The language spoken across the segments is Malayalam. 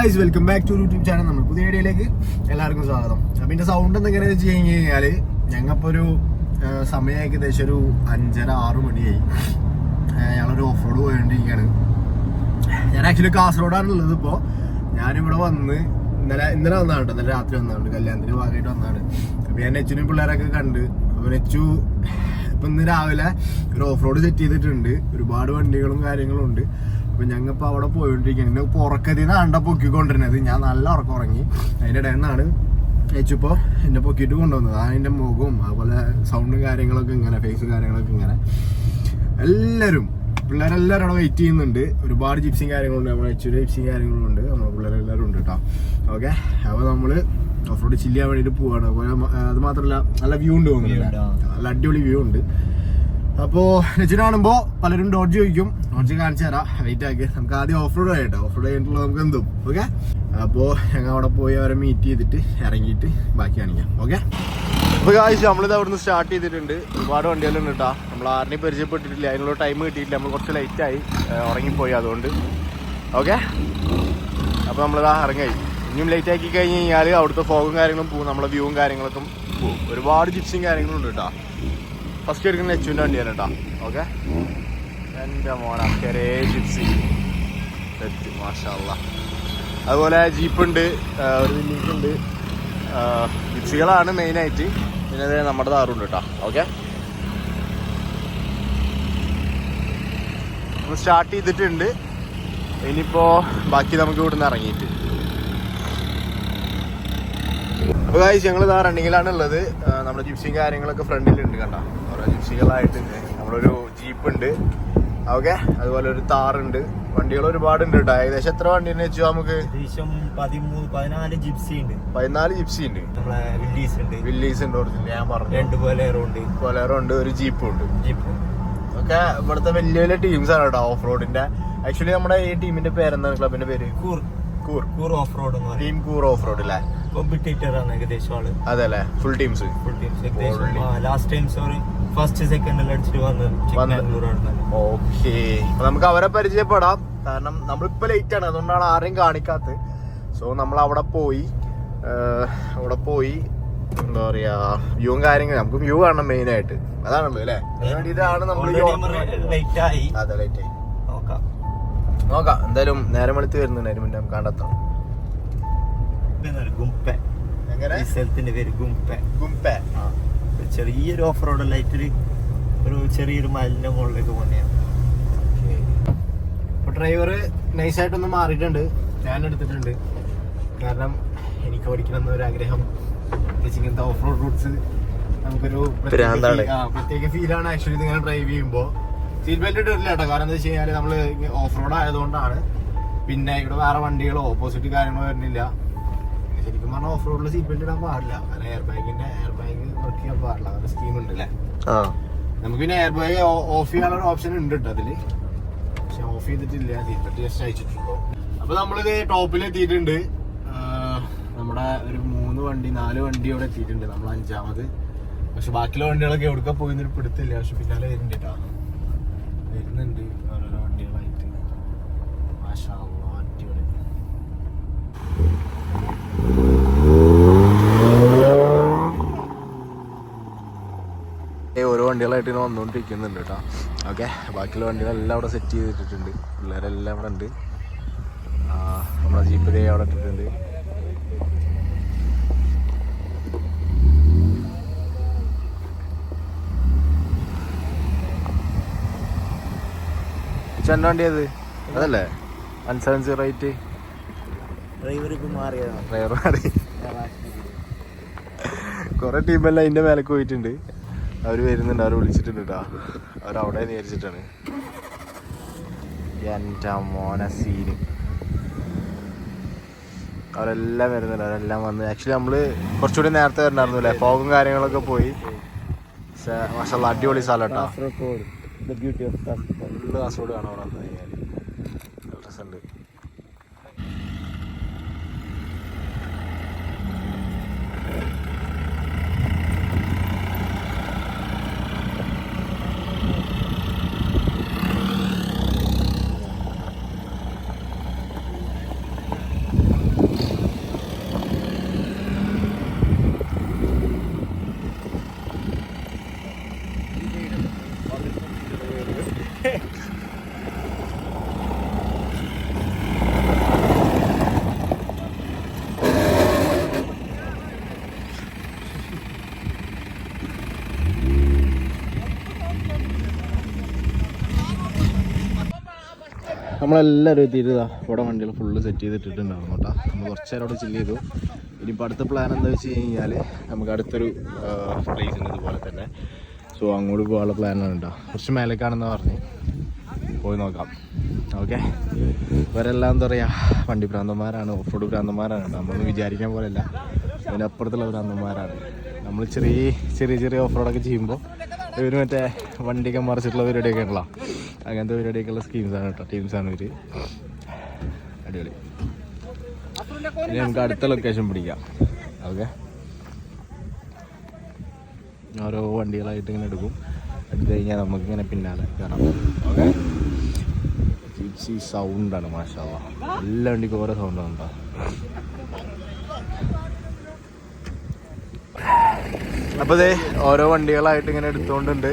Guys welcome back to YouTube channel നമ്മൾ പുതിയ വീഡിയോയിലേക്ക് എല്ലാവർക്കും സ്വാഗതം. അപ്പം ഇതിന്റെ സൗണ്ട് എന്തെങ്ങനെയാണെന്ന് വെച്ച് കഴിഞ്ഞ് കഴിഞ്ഞാൽ ഞങ്ങൾപ്പോ ഒരു സമയം ഏകദേശം ഒരു അഞ്ചര ആറ് മണിയായി. ഞങ്ങളൊരു ഓഫ് റോഡ് പോയിക്കൊണ്ടിരിക്കുകയാണ് ഞാൻ ആക്ച്വലി കാസർഗോഡാണുള്ളത് ഇപ്പോൾ ഞാനിവിടെ വന്ന് ഇന്നലെ ഇന്നലെ വന്നതാണ് കേട്ടോ. ഇന്നലെ രാത്രി വന്നതാണ്. കല്യാണത്തിന് ഭാഗമായിട്ട് വന്നാണ് അപ്പോൾ ഞാൻ നെച്ചിനും പിള്ളേരൊക്കെ കണ്ട് അപ്പോൾ നെച്ചു ഇപ്പം ഇന്ന് രാവിലെ ഒരു ഓഫ് റോഡ് സെറ്റ് ചെയ്തിട്ടുണ്ട്. ഒരുപാട് വണ്ടികളും കാര്യങ്ങളും ഉണ്ട്. അപ്പൊ ഞങ്ങപ്പ അവിടെ പോയോണ്ടിരിക്കുന്നത് എന്നെ ഉറക്കത്തിൽ അണ്ട പൊക്കിക്കൊണ്ടിരുന്നത്. ഞാൻ നല്ല ഉറക്കം ഉറങ്ങി. അതിന്റെ ഇടയിൽ നിന്നാണ് ഏച്ചിപ്പോ എന്നെ പൊക്കിയിട്ട് കൊണ്ടുവന്നത്. അതിന്റെ മുഖവും അതുപോലെ സൗണ്ടും കാര്യങ്ങളൊക്കെ ഇങ്ങനെ ഫേസും കാര്യങ്ങളൊക്കെ ഇങ്ങനെ. എല്ലാവരും പിള്ളേരെല്ലാവരും അവിടെ വെയിറ്റ് ചെയ്യുന്നുണ്ട്. ഒരുപാട് ജിപ്സിയും കാര്യങ്ങളുണ്ട്. നമ്മുടെ എച്ചിയുടെ ജിപ്സിയും കാര്യങ്ങളുണ്ട്. നമ്മുടെ പിള്ളേരെല്ലാവരും ഉണ്ട് കേട്ടോ ഓക്കെ അപ്പോൾ നമ്മൾ ഓഫ് റോഡ് ചില്ല് ചെയ്യാൻ വേണ്ടിയിട്ട് പോവാണ്. അതുപോലെ അത് മാത്രമല്ല നല്ല വ്യൂ ഉണ്ട് തോന്നുന്നില്ല നല്ല അടിപൊളി വ്യൂ ഉണ്ട്. അപ്പോ നെച്ചിന് കാണുമ്പോ പലരും ഡോഡ്ജ് ചോദിക്കും. ഡോഡ്ജ് കാണിച്ചു തരാം. വെയിറ്റ് ആക്കി. നമുക്ക് ആദ്യം ഓഫ് റോഡ് ആയിട്ടോ ഓഫ് റോഡ് കഴിഞ്ഞിട്ടുള്ള നമുക്ക് എന്തും. ഓക്കെ അപ്പോ ഞങ്ങൾ അവിടെ പോയി അവരെ മീറ്റ് ചെയ്തിട്ട് ഇറങ്ങിയിട്ട് ബാക്കി കാണിക്കാം. ഓക്കെ അപ്പൊ കാഴ്ച നമ്മളിത് അവിടുന്ന് സ്റ്റാർട്ട് ചെയ്തിട്ടുണ്ട്. ഒരുപാട് വണ്ടികളുണ്ട് കേട്ടോ. നമ്മൾ ആറിനെ പരിചയപ്പെട്ടിട്ടില്ല. അതിനുള്ള ടൈം കിട്ടിയിട്ടില്ല. നമ്മൾ കുറച്ച് ലൈറ്റ് ആയി ഏഹ് ഉറങ്ങിപ്പോയി അതുകൊണ്ട്. ഓക്കെ അപ്പോൾ നമ്മളിതാ ഇറങ്ങായി ഇനിയും ലേറ്റ് ആക്കി കഴിഞ്ഞ് കഴിഞ്ഞാൽ അവിടുത്തെ ഫോഗും കാര്യങ്ങളും പോകും നമ്മളെ വ്യൂവും കാര്യങ്ങളൊക്കെ പോകും ഒരുപാട് ജിപ്സും കാര്യങ്ങളും ഉണ്ട് കേട്ടോ. ഫസ്റ്റ് എടുക്കുന്ന എച്ചുവിന്റെ വണ്ടിയാണ് കേട്ടോ ഓക്കെ എന്റെ മോനെ കരേ ജിപ്സി. സെറ്റ് മാഷാല്ല അതുപോലെ ജീപ്പുണ്ട് ഒരു ജീപ്പുണ്ട് ഉണ്ട്. ജിപ്സികളാണ് മെയിനായിട്ട് പിന്നെ അതേ നമ്മുടെ താറുണ്ട് കേട്ടോ ഓക്കെ സ്റ്റാർട്ട് ചെയ്തിട്ടുണ്ട്. ഇനിയിപ്പോൾ ബാക്കി നമുക്ക് ഇവിടുന്ന് ഇറങ്ങിയിട്ട്. അപ്പോൾ ഗായ്സ് ഞങ്ങൾ ഇതാ റണ്ണിങ്ങിലാണ് ഉള്ളത് നമ്മുടെ ജിപ്സിയും കാര്യങ്ങളൊക്കെ ഫ്രണ്ടിലുണ്ട് കണ്ട? ഓരോ ജിപ്സികളായിട്ട് നമ്മളൊരു ജീപ്പ് ഉണ്ട് ഓക്കെ? അതുപോലെ ഒരു താറുണ്ട്. വണ്ടികൾ ഒരുപാട് ഉണ്ട് കേട്ടോ ഏകദേശം എത്ര വണ്ടി എന്ന് വെച്ചാൽ നമുക്ക്? ഏകദേശം പതിമൂന്ന് പതിനാല് ജിപ്സി ഉണ്ട് പതിനാല് ജിപ്സി ഉണ്ട് വില്ലീസ് ഉണ്ട് വില്ലീസ് ഉണ്ട് ഞാൻ പറഞ്ഞു. രണ്ട് ബൊലേറോ ഉണ്ട് കൊലേറോ ഉണ്ട് ഒരു ജീപ്പ് ഉണ്ട് ജീപ്പ്. ഒക്കെ ഇവിടുത്തെ വലിയ വലിയ ടീംസ് ആണ് കേട്ടോ ഓഫ് റോഡിന്റെ ആക്ച്വലി നമ്മുടെ ഈ ടീമിന്റെ പേരെന്താണ്? ക്ലബിന്റെ പേര്? Koor. Koor off road team Koor off road അല്ലേ? കോമ്പറ്റീറ്റർ ആണ് ഏകദേശം ആൾ. അതെ അല്ലേ? Full teams. Full teams. ഏകദേശം. Last time sorry first second അടിച്ചിട്ട് വന്നത് ഓക്കെ. നമുക്ക് അവരെ പരിചയപ്പെടാം. കാരണം നമ്മളിപ്പോ ലേറ്റ് ആണ്. അതുകൊണ്ടാണ് ആരെയും കാണിക്കാത്തത്. സോ നമ്മൾ അവിടെ പോയി അവിടെ പോയി. എന്താ പറയാ വ്യൂവും കാര്യങ്ങൾ നമുക്ക് വ്യൂ കാണണം മെയിൻ ആയിട്ട്. അതാണല്ലോ അല്ലേ? ഇതാണ് നമ്മൾ ലേറ്റ് ആയി. അതെ ലേറ്റ് ആയി. നോക്കാം. എന്തായാലും നേരം വെളുത്ത് വരുന്നുണ്ട് അതിന് മുന്നേ നമുക്ക് കണ്ടെത്താം. ഈ സ്ഥലത്തിന്റെ പേര് ഗുംപ. ഗുംപെ. ആ. ഒരു ചെറിയൊരു ഓഫ് റോഡ് ലൈറ്റ് ഒരു ചെറിയൊരു മലിന്റെ മുകളിലേക്ക് പോന്നെയാണ് ഇപ്പൊ ഡ്രൈവർ നൈസായിട്ടൊന്ന് മാറിയിട്ടുണ്ട്. ഞാൻ എടുത്തിട്ടുണ്ട്. കാരണം എനിക്ക് ഓടിക്കണം എന്നൊരു ആഗ്രഹം ഇങ്ങനത്തെ ഓഫ് റോഡ് റൂട്ട്സ് നമുക്കൊരു പ്രത്യേക ഫീലാണ് ആക്ച്വലി ഇതിങ്ങനെ ഡ്രൈവ് ചെയ്യുമ്പോൾ സീറ്റ് ബെൽറ്റ് ഇട്ടില്ല കേട്ടോ. കാരണം എന്താ വെച്ച് കഴിഞ്ഞാൽ നമ്മൾ ഓഫ് റോഡ് ആയതുകൊണ്ടാണ്. പിന്നെ ഇവിടെ വേറെ വണ്ടികളോ ഓപ്പോസിറ്റ് കാര്യങ്ങളോ വരുന്നില്ല. ശരിക്കും പറഞ്ഞാൽ ഓഫ് റോഡിൽ സീറ്റ് ബെൽറ്റ് ഇടാൻ പാടില്ല. കാരണം എയർ ബാഗിന്റെ എയർ ബാഗ് വർക്ക് ചെയ്യാൻ പാടില്ല. അങ്ങനെ സ്കീം ഉണ്ട് അല്ലേ ആ. നമുക്ക് പിന്നെ എയർ ബാഗ് ഓഫ് ചെയ്യാനുള്ള ഓപ്ഷൻ ഉണ്ട് കേട്ടോ അതിൽ. പക്ഷെ ഓഫ് ചെയ്തിട്ടില്ല. സീറ്റ് ബെൽറ്റ് ജസ്റ്റ് അയച്ചിട്ടുള്ളൂ. അപ്പൊ നമ്മളിത് ടോപ്പിൽ എത്തിയിട്ടുണ്ട്. നമ്മുടെ ഒരു മൂന്ന് വണ്ടി നാല് വണ്ടി ഇവിടെ എത്തിയിട്ടുണ്ട്. നമ്മൾ അഞ്ചാമത്. പക്ഷെ ബാക്കിയുള്ള വണ്ടികളൊക്കെ എവിടെ പോയി പിടുത്തില്ല പക്ഷെ പിന്നാലെ വരുന്നുണ്ട് കേട്ടോ വരുന്നുണ്ട്. ഓരോരോ വണ്ടികളായിട്ട്. മാഷാ അടിപൊളി. ഓരോ വണ്ടികളായിട്ട് ഇങ്ങനെ വന്നുകൊണ്ടിരിക്കുന്നുണ്ട് കേട്ടോ ഓക്കെ ബാക്കിയുള്ള വണ്ടികളെല്ലാം അവിടെ സെറ്റ് ചെയ്തിട്ടുണ്ട് പിള്ളേരെല്ലാം ഇവിടെ ഉണ്ട്. നമ്മുടെ നമ്മളെ ജീപ്പ് ദേ അവിടെ ഇട്ടിട്ടുണ്ട്. ചെന്ന വണ്ടിയത്? അതല്ലേ? One seven zero eight driver driver മാറി. കുറെ ടീമെല്ലാം അതിന്റെ മേലേക്ക് പോയിട്ടുണ്ട്. അവർ വരുന്നുണ്ട്. അവർ വിളിച്ചിട്ടുണ്ട് കേട്ടോ അവിടെ നേരിച്ചിട്ടാണ് എന്റെ മോന സീന്. അവരെല്ലാം വരുന്നുണ്ട്. അവരെല്ലാം വന്ന്. ആക്ച്വലി നമ്മൾ കുറച്ചുകൂടി നേരത്തെ വരണമായിരുന്നു അല്ലേ ഫോഗും കാര്യങ്ങളൊക്കെ പോയി. പക്ഷേ അടിപൊളി സ്ഥലം കേട്ടോ the beauty of Kasaragod Kasaragod കാണാൻ പറഞ്ഞു കഴിഞ്ഞാൽ നല്ല രസമുണ്ട് നമ്മളെല്ലാവരും എത്തിയിട്ട് ഇവിടെ വണ്ടികൾ ഫുള്ള് സെറ്റ് ചെയ്തിട്ടിട്ടുണ്ടായിരുന്നു കേട്ടോ. നമ്മൾ കുറച്ച് നേരം അവിടെ ചില്ല് ചെയ്തു. ഇനിയിപ്പോൾ അടുത്ത പ്ലാൻ എന്താ വെച്ച് കഴിഞ്ഞാൽ നമുക്ക് അടുത്തൊരു പ്ലേസ് ഉണ്ട് ഇതുപോലെ തന്നെ. സോ അങ്ങോട്ട് പോകാനുള്ള പ്ലാനാണ് കേട്ടോ. കുറച്ച് മേലേക്കാണെന്ന് പറഞ്ഞ്. പോയി നോക്കാം. ഓക്കെ ഇവരെല്ലാം എന്താ പറയുക വണ്ടി ഭ്രാന്തന്മാരാണ് ഓഫ് റോഡ് ഭ്രാന്തന്മാരാണ് നമ്മളൊന്നും വിചാരിക്കാൻ പോലെയല്ല. അതിനപ്പുറത്തുള്ള ഭ്രാന്തന്മാരാണ്. നമ്മൾ ചെറിയ ചെറിയ ചെറിയ ഓഫ് റോഡൊക്കെ ചെയ്യുമ്പോൾ ഇവർ മറ്റേ വണ്ടിയൊക്കെ മറിച്ചിട്ടുള്ള പരിപാടിയൊക്കെ ഉള്ള അങ്ങനത്തെ പരിപാടിയൊക്കെയുള്ള സ്കീംസാണ് കേട്ടോ ടീംസാണ് ഇവർ അടിപൊളി. ഇനി നമുക്ക് അടുത്ത ലൊക്കേഷൻ പിടിക്കാം. ഓക്കെ. ഓരോ വണ്ടികളായിട്ട് ഇങ്ങനെ എടുക്കും. എടുത്തു കഴിഞ്ഞാൽ നമുക്ക് ഇങ്ങനെ പിന്നാലെ കയറാം ഓക്കെ. ഈ സൗണ്ടാണ് മാഷാവ എല്ലാ വണ്ടിക്കും ഓരോ സൗണ്ടാണ് അപ്പൊ ദേ ഓരോ വണ്ടികളായിട്ട് ഇങ്ങനെ എടുത്തോണ്ടുണ്ട്.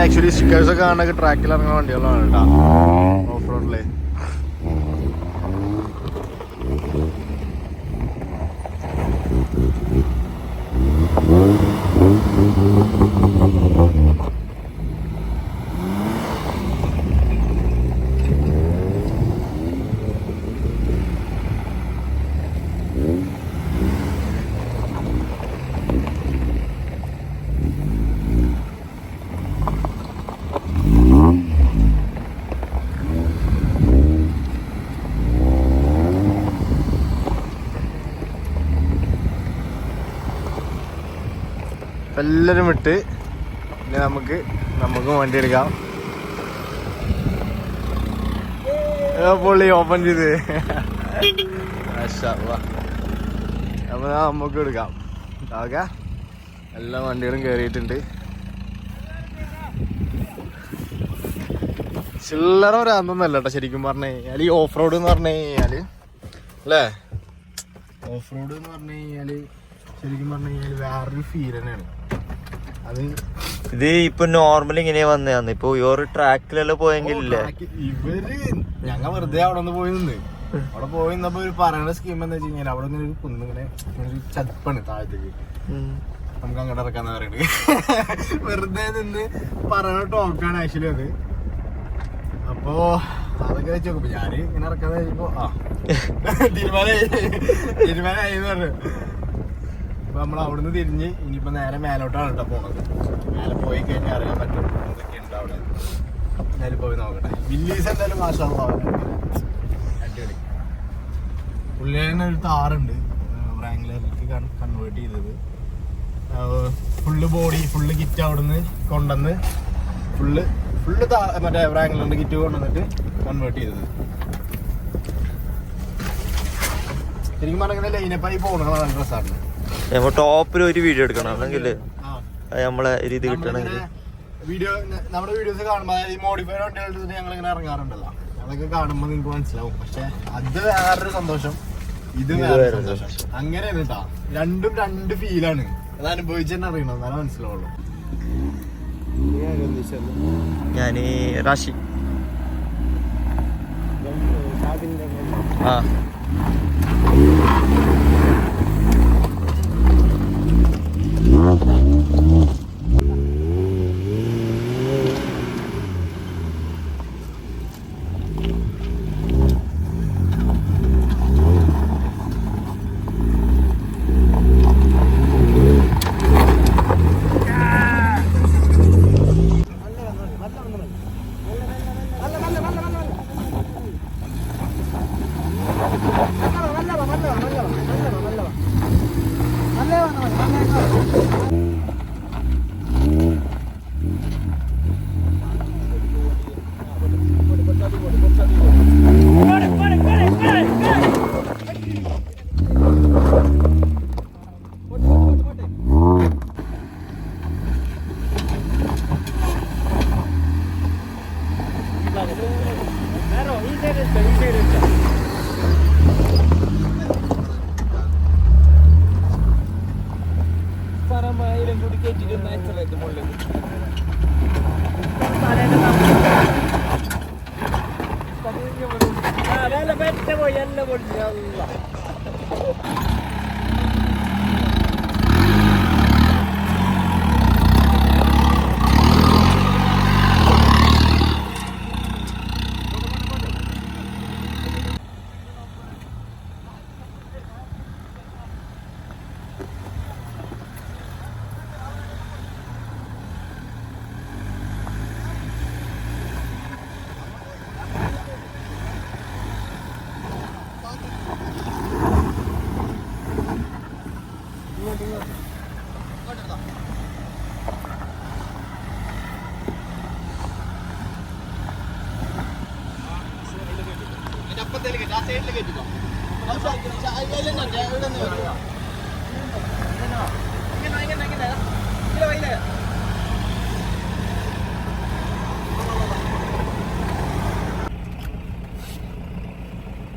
ആക്ച്വലി സ്റ്റിക്കേഴ്സ് ഒക്കെ കാണുന്ന ട്രാക്കിൽ ഇറങ്ങുന്ന വണ്ടികളാണ് കേട്ടോ ഓഫ് റോഡിൽ അപ്പൊ എല്ലാരും വിട്ട് പിന്നെ നമുക്ക് നമുക്കും വണ്ടി എടുക്കാം. പുള്ളി ഓപ്പൺ ചെയ്ത്. അപ്പം നമുക്ക് എടുക്കാം. ഓക്കെ? എല്ലാ വണ്ടികളും കയറിയിട്ടുണ്ട് ചില്ലറ ഒരാന്തൊന്നല്ല കേട്ടോ ശരിക്കും പറഞ്ഞു. കഴിഞ്ഞാൽ ഈ ഓഫ് റോഡ് എന്ന് പറഞ്ഞു കഴിഞ്ഞാൽ അല്ലേ? ഓഫ് റോഡ് എന്ന് പറഞ്ഞു കഴിഞ്ഞാൽ ശരിക്കും പറഞ്ഞു കഴിഞ്ഞാൽ വേറൊരു ഫീൽ തന്നെയാണ്. ഇത് ഇപ്പൊ നോർമൽ ഇങ്ങനെ വന്നതാണ്. ഇപ്പൊ ഒരു ട്രാക്കിലെല്ലാം പോയെങ്കിലേ ഇവർ ഞങ്ങ വെറുതെ അവിടെ നിന്ന് പോയി നിന്ന്. അവിടെ പോയി നിന്നപ്പോ ഒരു പറയണ സ്കീം എന്താ വെച്ച് കഴിഞ്ഞാൽ അവിടെ നിന്ന് ഒരു കുന്ന് ഇങ്ങനെ ഒരു ചതുപ്പാണ് താഴത്തേക്ക്. നമുക്ക് അങ്ങോട്ട് ഇറക്കാന്ന് പറയുന്നത് വെറുതെ നിന്ന് പറയണ ടോക്കാണ് ആക്ച്വലി അത്. അപ്പോ അതൊക്കെ വെച്ച് നോക്കുമ്പോ ഞാൻ ഇങ്ങനെ ഇറക്കാന്ന് കഴിയുമ്പോ ആ. തീരുമാനമായി തീരുമാനമായി പറഞ്ഞു. അപ്പൊ നമ്മൾ അവിടുന്ന് തിരിഞ്ഞ് ഇനിയിപ്പോ നേരെ മേലോട്ടാണ് കേട്ടോ പോണത്. മേലെ പോയി കഴിഞ്ഞാൽ അറിയാൻ പറ്റും എന്തൊക്കെയുണ്ട് അവിടെ. എന്തായാലും പോയി നോക്കട്ടെ. വില്ലീസ് എന്തായാലും മാഷാ അടിപൊളി. പുള്ളിയുടെ ഒരു താറുണ്ട് റാങ്ക്ലറിലേക്ക് കൺവേർട്ട് ചെയ്തത്. ഫുള്ള് ബോഡി ഫുള്ള് കിറ്റ് അവിടുന്ന് കൊണ്ടുവന്ന് ഫുള്ള് ഫുള്ള് മറ്റേ റാങ്ക്ലറിന്റെ കിറ്റ് കൊണ്ടുവന്നിട്ട് കൺവേർട്ട് ചെയ്തത്. ശരിക്കും പറഞ്ഞാൽ ലൈനപ്പായി നല്ല ഡ്രസ്സാണ് നമ്മ ടോപ്പിൽ ഒരു വീഡിയോ എടുക്കണം. അല്ലെങ്കിൽ നമ്മളെ ഒരു ഇത് കിട്ടണമെങ്കിൽ വീഡിയോ നമ്മുടെ വീഡിയോസ് കാണുമ്പോൾ അതായത് ഈ മോഡിഫൈഡ് വണ്ടികളുടെ ഞങ്ങൾ ഇങ്ങനെ ഇറങ്ങാറുണ്ടല്ലോ. അതൊക്കെ കാണുമ്പോൾ നിങ്ങൾക്ക് മനസ്സിലാവും. പക്ഷെ അത് വേറൊരു സന്തോഷം. ഇത് വേറൊരു സന്തോഷം. അങ്ങനെയാണ് കേട്ടാ രണ്ടും രണ്ട് ഫീലാണ് അത് അനുഭവിച്ച് തന്നെ അറിയണം. എന്നാലേ മനസ്സിലാവുള്ളൂ. ഞാൻ റാഷി. ആ. Thank you. Metro'ydı böyle.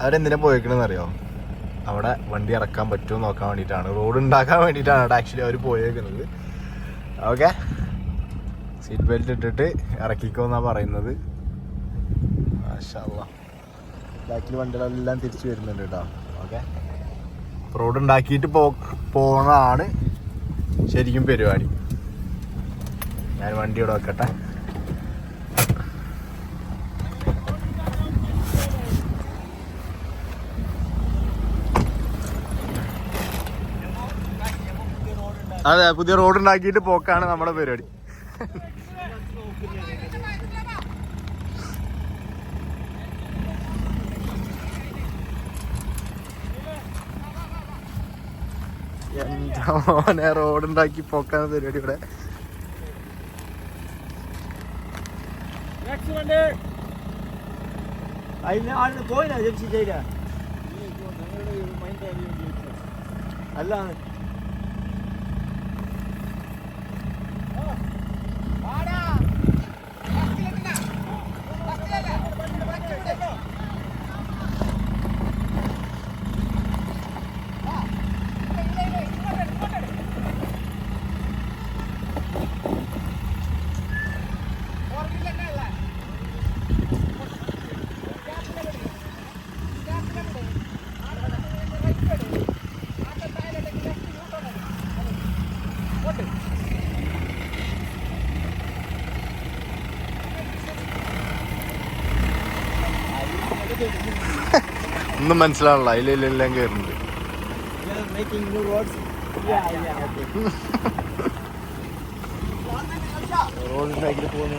അവരെന്തിനാ പോയേക്കണെന്ന് അറിയോ? അവിടെ വണ്ടി ഇറക്കാൻ പറ്റുമോ നോക്കാൻ വേണ്ടിയിട്ടാണ്. റോഡ് ഉണ്ടാക്കാൻ വേണ്ടിയിട്ടാണ് അവിടെ ആക്ച്വലി അവർ പോയേക്കുന്നത്. ഓക്കെ സീറ്റ് ബെൽറ്റ് ഇട്ടിട്ട് ഇറക്കിക്കോ എന്നാ പറയുന്നത്. ബാക്കിൽ വണ്ടികളെല്ലാം തിരിച്ചു വരുന്നുണ്ട് കേട്ടോ. ഓക്കെ റോഡ് ഉണ്ടാക്കിയിട്ട് പോ പോണതാണ് ശരിക്കും പരിപാടി. ഞാൻ വണ്ടി ഇവിടെ വെക്കട്ടെ. അതെ പുതിയ റോഡ് ഉണ്ടാക്കിയിട്ട് പോക്കാണ് നമ്മുടെ പരിപാടി. എന്താ മോനെ റോഡ് ഉണ്ടാക്കി പോക്കാണ് പരിപാടി ഇവിടെ. അല്ല ഒന്നും മനസ്സിലാവില്ല അതിലെല്ലാം കയറുന്നുണ്ട് റോഡ്സ് റോഡ് ഉണ്ടാക്കിയിട്ട് പോകുന്ന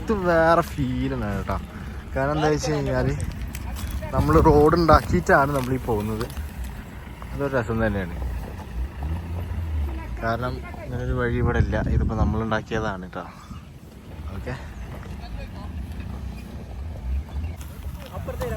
ഇത് വേറെ ഫീലാണ് കേട്ടോ. കാരണം എന്താ വെച്ച് കഴിഞ്ഞാൽ നമ്മൾ റോഡ് ഉണ്ടാക്കിയിട്ടാണ് നമ്മൾ ഈ പോകുന്നത്. അതൊരു രസം തന്നെയാണ്. കാരണം ഇങ്ങനൊരു വഴി ഇവിടെ ഇല്ല. ഇതിപ്പോൾ നമ്മൾ ഉണ്ടാക്കിയതാണ് കേട്ടോ. ഓക്കെ. അപ്പുറത്തേൽ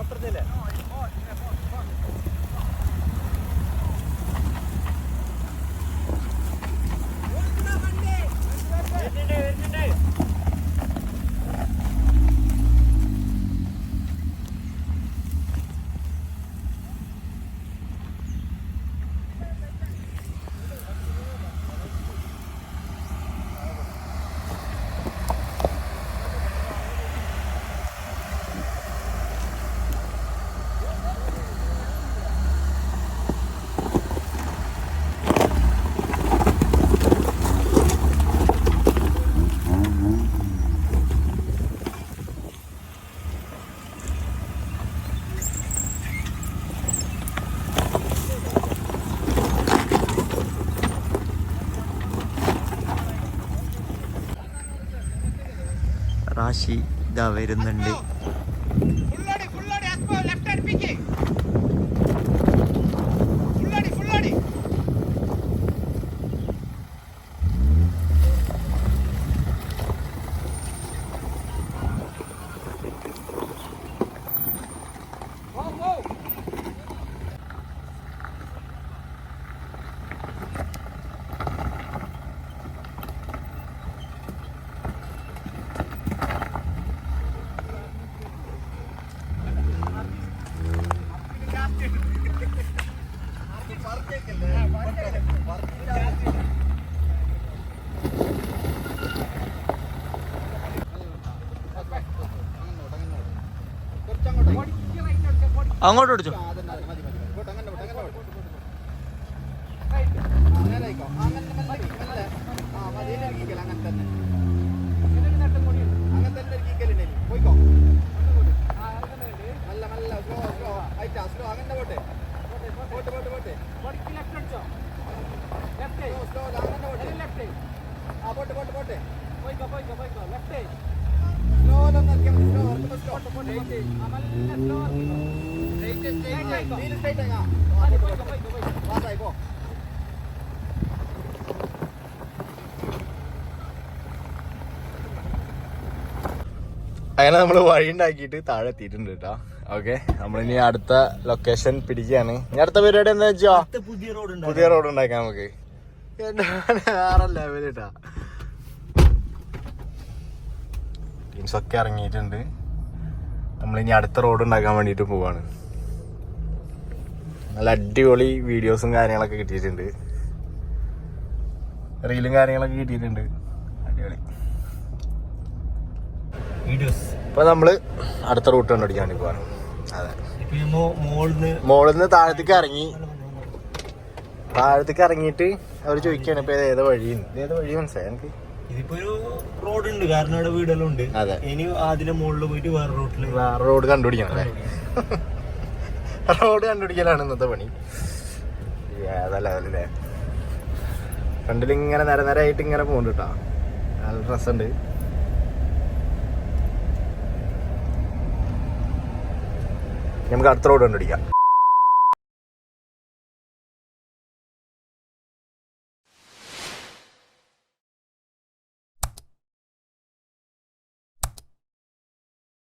റാശി ഇതാ വരുന്നുണ്ട്. അങ്ങോട്ട് ഓടിച്ചോ പോട്ടെ പോട്ടെ പോട്ടെ. അങ്ങനെ നമ്മൾ വഴി ഉണ്ടാക്കിയിട്ട് താഴെ എത്തിയിട്ടുണ്ട് കേട്ടോ. ഓക്കെ നമ്മളിനി അടുത്ത ലൊക്കേഷൻ പിടിക്കുകയാണ്. ഇനി അടുത്ത പരിപാടി എന്താ വെച്ചോ? പുതിയ റോഡ് പുതിയ റോഡ് ഉണ്ടാക്കാം നമുക്ക്. വേറെ ലെവൽ കേട്ടാ ഇറങ്ങിയിട്ടുണ്ട്. നമ്മളിനി അടുത്ത റോഡ് ഉണ്ടാക്കാൻ വേണ്ടിയിട്ട് പോവാണ്. നല്ല അടിപൊളി വീഡിയോസും കാര്യങ്ങളൊക്കെ കിട്ടിയിട്ടുണ്ട്. റീലും കാര്യങ്ങളൊക്കെ കിട്ടിയിട്ടുണ്ട്. അടിപൊളി. വീഡിയോസ് ഇപ്പൊ നമ്മൾ അടുത്ത റൂട്ട് കണ്ടുപിടിക്കാൻ വേണ്ടി പോവാണ്. അതെ. മോളിൽ നിന്ന് താഴത്തേക്ക് ഇറങ്ങി. താഴത്തേക്ക് ഇറങ്ങിയിട്ട് അവർ ചോദിക്കാണ് ഇപ്പൊ ഏത് ഏതാ വഴി മനസ്സിലായി എനിക്ക് ഇതിപ്പോ ഒരു റോഡ് ഉണ്ട്. കാരണം അവിടെ വീടെല്ലാം ഉണ്ട്. അതെ. ഇനി അതിന്റെ മുകളിൽ പോയിട്ട് വേറെ റോഡിൽ വേറെ റോഡ് കണ്ടുപിടിക്കണം അല്ലേ? റോഡ് കണ്ടുപിടിക്കലാണ് ഇന്നത്തെ പണി. അതല്ല അതല്ലേ? ഫ്രണ്ടിൽ ഇങ്ങനെ നിര നിരയായിട്ട് ഇങ്ങനെ പോകുന്നുണ്ട് കേട്ടോ നല്ല ഡ്രസ്സുണ്ട് നമുക്ക് അടുത്ത റോഡ് കണ്ടുപിടിക്കാം.